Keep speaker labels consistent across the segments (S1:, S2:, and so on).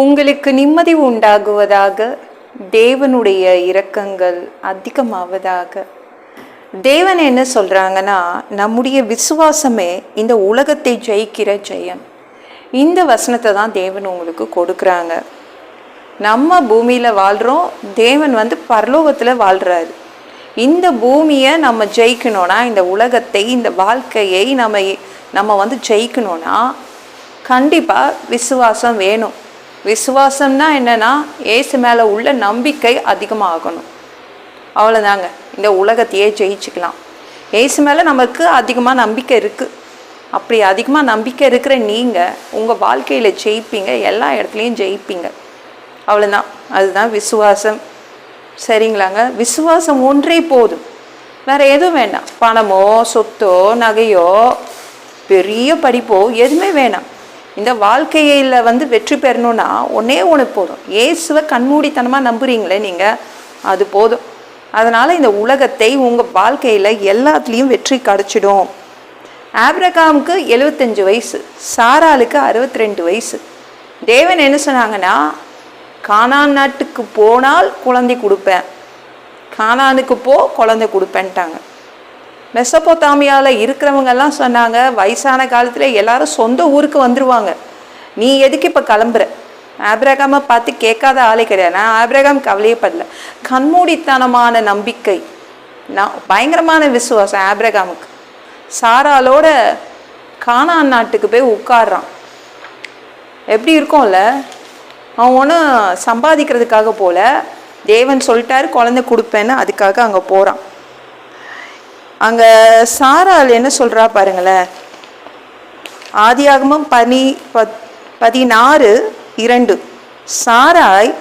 S1: உங்களுக்கு நிம்மதி உண்டாகுவதாக தேவனுடைய இரக்கங்கள் அதிகமாவதாக. தேவன் என்ன சொல்கிறாங்கன்னா நம்முடைய விசுவாசமே இந்த உலகத்தை ஜெயிக்கிற ஜெயம். இந்த வசனத்தை தான் தேவன் உங்களுக்கு கொடுக்குறாங்க. நம்ம பூமியில் வாழ்கிறோம் தேவன் வந்து பரலோகத்தில் வாழ்கிறாரு இந்த பூமியை நம்ம ஜெயிக்கணும்னா இந்த உலகத்தை இந்த வாழ்க்கையை நம்ம நம்ம வந்து ஜெயிக்கணும்னா கண்டிப்பாக விசுவாசம் வேணும். விசுவாசம்னா என்னென்னா ஏசு மேலே உள்ள நம்பிக்கை அதிகமாகணும். அவ்வளோதாங்க இந்த உலகத்தையே ஜெயிச்சுக்கலாம். ஏசு மேலே நமக்கு அதிகமாக நம்பிக்கை இருக்குது அப்படி அதிகமாக நம்பிக்கை இருக்கிற நீங்கள் உங்கள் வாழ்க்கையில் ஜெயிப்பீங்க. எல்லா இடத்துலையும் ஜெயிப்பீங்க. அவ்வளோதான் அதுதான் விசுவாசம். சரிங்களாங்க? விசுவாசம் ஒன்றே போதும். வேறு எதுவும் வேண்டாம். பணமோ சொத்தோ நகையோ பெரிய படிப்போ எதுவுமே வேணாம். இந்த வாழ்க்கையில் வந்து வெற்றி பெறணும்னா ஒன்றே ஒன்று போதும். இயேசுவை கண்மூடித்தனமாக நம்புறீங்களே நீங்கள் அது போதும். அதனால் இந்த உலகத்தை உங்கள் வாழ்க்கையில் எல்லாத்துலேயும் வெற்றி கிடச்சிடும். ஆப்ரகாமுக்கு எழுபத்தஞ்சு வயசு சாராளுக்கு அறுபத்தி ரெண்டு வயசு. தேவன் என்ன சொன்னாங்கன்னா கானான் நாட்டுக்கு போனால் குழந்தை கொடுப்பேன். கானானுக்கு போ குழந்தை கொடுப்பேன்ட்டாங்க. மெசப்போத்தாமியாவில் இருக்கிறவங்கெல்லாம் சொன்னாங்க வயசான காலத்தில் எல்லாரும் சொந்த ஊருக்கு வந்துருவாங்க. நீ எதுக்கு இப்போ கிளம்புற? ஆப்ரகாமை பார்த்து கேட்காத ஆளே கிடையாது. நான் ஆப்ரகாம் கவலையே படல கண்மூடித்தனமான நம்பிக்கை. நான் பயங்கரமான விசுவாசம் ஆப்ரகாமுக்கு. சாராலோட கானான் நாட்டுக்கு போய் உட்கார்றான். எப்படி இருக்கும்ல? அவன் ஒன்றும் சம்பாதிக்கிறதுக்காக போல. தேவன் சொல்லிட்டாரு குழந்தை கொடுப்பேன்னு அதுக்காக அங்கே போகிறான் அங்கே சாரால் என்ன சொல்கிறா பாருங்களேன். ஆதியாகமம் பனி பத் பதினாறு இரண்டு. சாராய்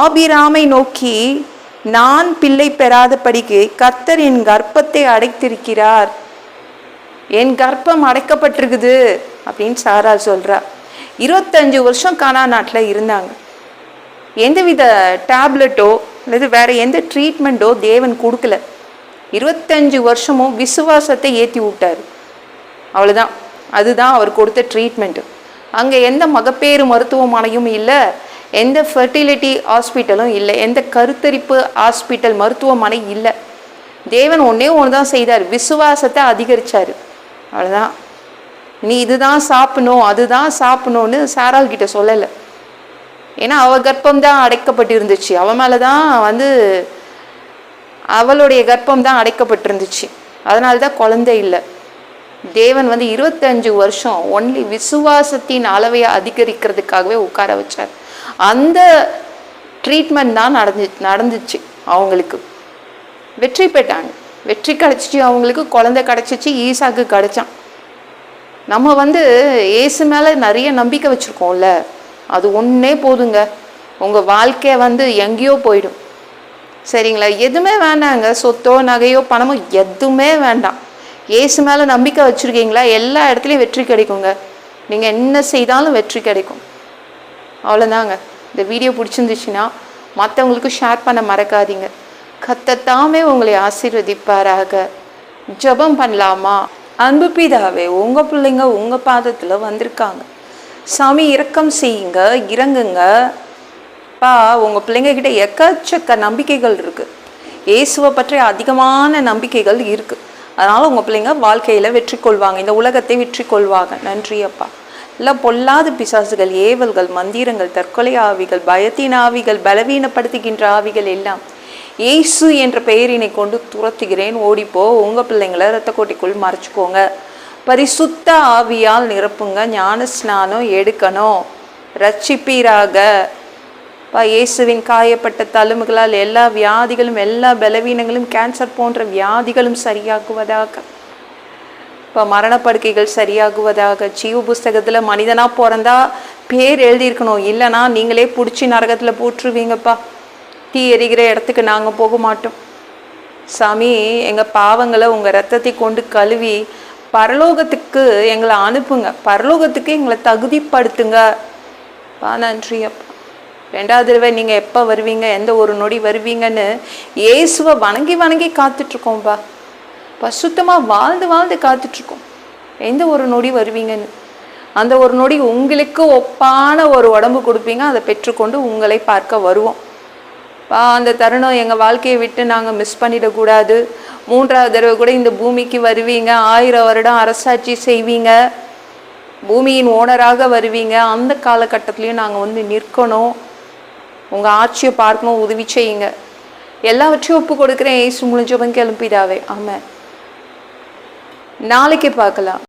S1: ஆபிராமை நோக்கி நான் பிள்ளை பெறாதபடிக்கு கர்த்தர் என் கர்ப்பத்தை அடைத்திருக்கிறார். என் கர்ப்பம் அடைக்கப்பட்டிருக்குது அப்படின்னு சாரா சொல்றா. இருபத்தஞ்சு வருஷம் கானா நாட்டில் இருந்தாங்க. எந்தவித டேப்லெட்டோ அல்லது வேற எந்த ட்ரீட்மெண்ட்டோ தேவன் கொடுக்கல. இருபத்தஞ்சு வருஷமும் விசுவாசத்தை ஏற்றி விட்டார். அவ்வளோதான் அதுதான் அவர் கொடுத்த ட்ரீட்மெண்ட்டு அங்கே எந்த மகப்பேறு மருத்துவமனையும் இல்லை எந்த ஃபெர்டிலிட்டி ஹாஸ்பிட்டலும் இல்லை எந்த கருத்தரிப்பு ஹாஸ்பிட்டல் மருத்துவமனை இல்லை. தேவன் ஒன்றே ஒன்று தான் செய்தார். விசுவாசத்தை அதிகரிச்சார். அவ்வளோதான் நீ இதுதான் சாப்பிடணும் அதுதான் சாப்பிடணும்னு சாரால் கிட்ட சொல்லலை. ஏன்னா அவள் கர்ப்பம் தான் அடைக்கப்பட்டிருந்துச்சு. அவன் மேலே தான் வந்து அவளுடைய கர்ப்பம் தான் அடைக்கப்பட்டிருந்துச்சு. அதனால தான் குழந்தை இல்லை. தேவன் வந்து இருபத்தஞ்சு வருஷம் ஒன்லி விசுவாசத்தின் அளவை அதிகரிக்கிறதுக்காகவே உட்கார வச்சார். அந்த ட்ரீட்மெண்ட் தான் நடந்து நடந்துச்சு அவங்களுக்கு. வெற்றி பெற்றாங்க. வெற்றி கிடச்சிச்சு அவங்களுக்கு குழந்தை கிடச்சிச்சு ஈசாக்கு கிடைச்சான். நம்ம வந்து ஏசு மேலே நிறைய நம்பிக்கை வச்சுருக்கோம்ல. அது ஒன்றே போதுங்க. உங்கள் வாழ்க்கை வந்து எங்கேயோ போயிடும். சரிங்களா? எதுவுமே வேண்டாங்க. சொத்தோ நகையோ பணமோ எதுவுமே வேண்டாம். ஏசு மேலே நம்பிக்கை வச்சுருக்கீங்களா? எல்லா இடத்துலையும் வெற்றி கிடைக்குங்க. நீங்கள் என்ன செய்தாலும் வெற்றி கிடைக்கும். அவ்வளோதாங்க இந்த வீடியோ பிடிச்சிருந்துச்சுன்னா மற்றவங்களுக்கு ஷேர் பண்ண மறக்காதீங்க. கத்தத்தாமே உங்களை ஆசீர்வதிப்பாராக. ஜெபம் பண்ணலாமா? அன்பு பிதாவே உங்கள் பிள்ளைங்க உங்கள் பாதத்தில் வந்திருக்காங்க. சாமி இரக்கம் செய்யுங்க இறங்குங்க. அப்பா உங்கள் பிள்ளைங்கக்கிட்ட எக்கச்சக்க நம்பிக்கைகள் இருக்குது இயேசுவை பற்றி அதிகமான நம்பிக்கைகள் இருக்குது அதனால் உங்கள் பிள்ளைங்க வாழ்க்கையில் வெற்றி கொள்வாங்க. இந்த உலகத்தை வெற்றி கொள்வாங்க. நன்றி அப்பா. இல்லை பொல்லாத பிசாசுகள் ஏவல்கள் மந்திரங்கள் தற்கொலை ஆவிகள் பயத்தின் ஆவிகள் பலவீனப்படுத்துகின்ற ஆவிகள் எல்லாம் இயேசு என்ற பெயரினை கொண்டு துரத்துகிறேன். ஓடிப்போ உங்கள் பிள்ளைங்களை ரத்த கோட்டிக்குள் மறைச்சிக்கோங்க. பரிசுத்த ஆவியால் நிரப்புங்க. ஞான ஸ்நானம் எடுக்கணும். ரட்சிப்பீராக. இயேசுவின் காயப்பட்ட தழும்புகளால் எல்லா வியாதிகளும் எல்லா பலவீனங்களும் கேன்சர் போன்ற வியாதிகளும் சரியாகுவதாக. இப்போ மரணப்படுக்கைகள் சரியாகுவதாக. ஜீவ புஸ்தகத்தில் மனிதனாக பிறந்தா பேர் எழுதியிருக்கணும். இல்லைன்னா நீங்களே பிடிச்சி நரகத்தில் போட்டுருவீங்கப்பா. தீ எரிகிற இடத்துக்கு நாங்கள் போக மாட்டோம். சாமி எங்கள் பாவங்களை உங்கள் ரத்தத்தை கொண்டு கழுவி பரலோகத்துக்கு எங்களை அனுப்புங்க. பரலோகத்துக்கு எங்களை தகுதிப்படுத்துங்க. பா நன்றி அப்பா. ரெண்டாவது தடவை நீங்கள் எப்போ வருவீங்க? எந்த ஒரு நொடி வருவீங்கன்னு இயேசுவை வணங்கி வணங்கி காத்துட்ருக்கோம்ப்பா பசுத்தமாக வாழ்ந்து வாழ்ந்து காத்துட்ருக்கோம். எந்த ஒரு நொடி வருவீங்கன்னு. அந்த ஒரு நொடி உங்களுக்கு ஒப்பான ஒரு உடம்பு கொடுப்பீங்க. அதை பெற்றுக்கொண்டு உங்களை பார்க்க வருவோம். பா அந்த தருணம் எங்கள் வாழ்க்கையை விட்டு நாங்கள் மிஸ் பண்ணிடக்கூடாது. மூன்றாவது தடவை கூட இந்த பூமிக்கு வருவீங்க. ஆயிரம் வருடம் அரசாட்சி செய்வீங்க. பூமியின் ஓனராக வருவீங்க. அந்த காலகட்டத்திலையும் நாங்கள் வந்து நிற்கணும். உங்கள் ஆட்சியை பார்க்கணும் உதவி செய்யுங்க. எல்லாவற்றையும் ஒப்பு கொடுக்குறேன். ஏசு முடிஞ்சவங்க கிளம்பிடாவே ஆமாம் நாளைக்கு பார்க்கலாம்.